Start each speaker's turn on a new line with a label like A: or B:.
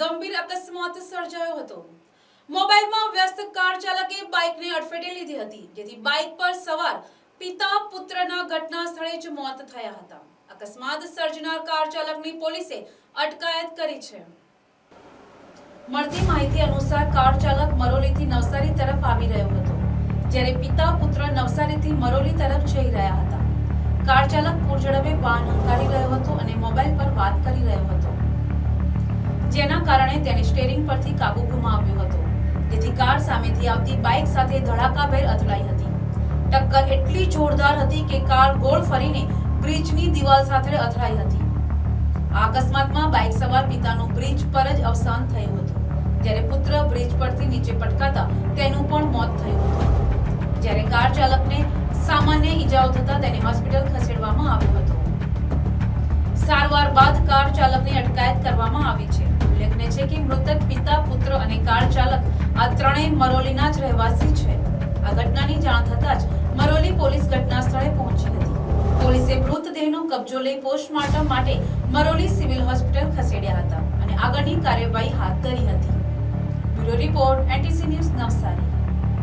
A: ગંભીર અકસ્માત સર્જાયો હતો. મોબાઈલમાં વ્યસ્ત કાર ચાલકે બાઇકને અડફેટે લીધી હતી, જેથી બાઇક પર સવાર પિતા પુત્રના ઘટના સ્થળે જ મોત થયા હતા. અકસ્માત સર્જનાર કાર ચાલકની પોલીસે અટકાયત કરી છે. મળતી માહિતી અનુસાર કાર ચાલક મરોલીથી નવસારી તરફ આવી રહ્યો હતો, જ્યારે પિતા પુત્ર નવસારીથી મરોલી તરફ જઈ રહ્યા હતા. કાર ચાલક પૂરઝડપે વાહન જેના કારણે તેને સ્ટેરિંગ પરથી કાબુ ગુમાવ્યો હતો. જેથી કાર સામેથી આવતી બાઇક સાથે ધડાકાભેર અથડાઈ હતી. ટક્કર એટલી જોરદાર હતી કે કાર ગોળ ફરીને બ્રિજની દિવાલ સાથે અથડાઈ હતી. આ અકસ્માતમાં બાઇક સવાર પિતાનું બ્રિજ પર જ અવસાન થયું હતું. જ્યારે પુત્ર બ્રિજ પરથી નીચે પટકાતા તેનું પણ મોત થયું હતું. જ્યારે કાર ચાલકને સામાન્ય ઈજાઓ થતા તેને હોસ્પિટલ ખસેડવામાં આવ્યો હતો. સારવાર બાદ કાર ચાલકની અટકાયત કરવામાં આવી છે. ઉલ્લેખનીય છે કે મૃતક પિતા, પુત્ર અને કાર ચાલક આ ત્રણેય મરોલીના જ રહેવાસી છે. આ ઘટનાની જાણ થતાં જ મરોલી પોલીસ ઘટના સ્થળે પહોંચી હતી. પોલીસે મૃતદેહનો કબજો લઈ પોસ્ટમોર્ટમ માટે મરોલી સિવિલ હોસ્પિટલ ખસેડ્યા હતા અને આગળની કાર્યવાહી હાથ ધરી હતી. Bureau report, NTC news Navsari.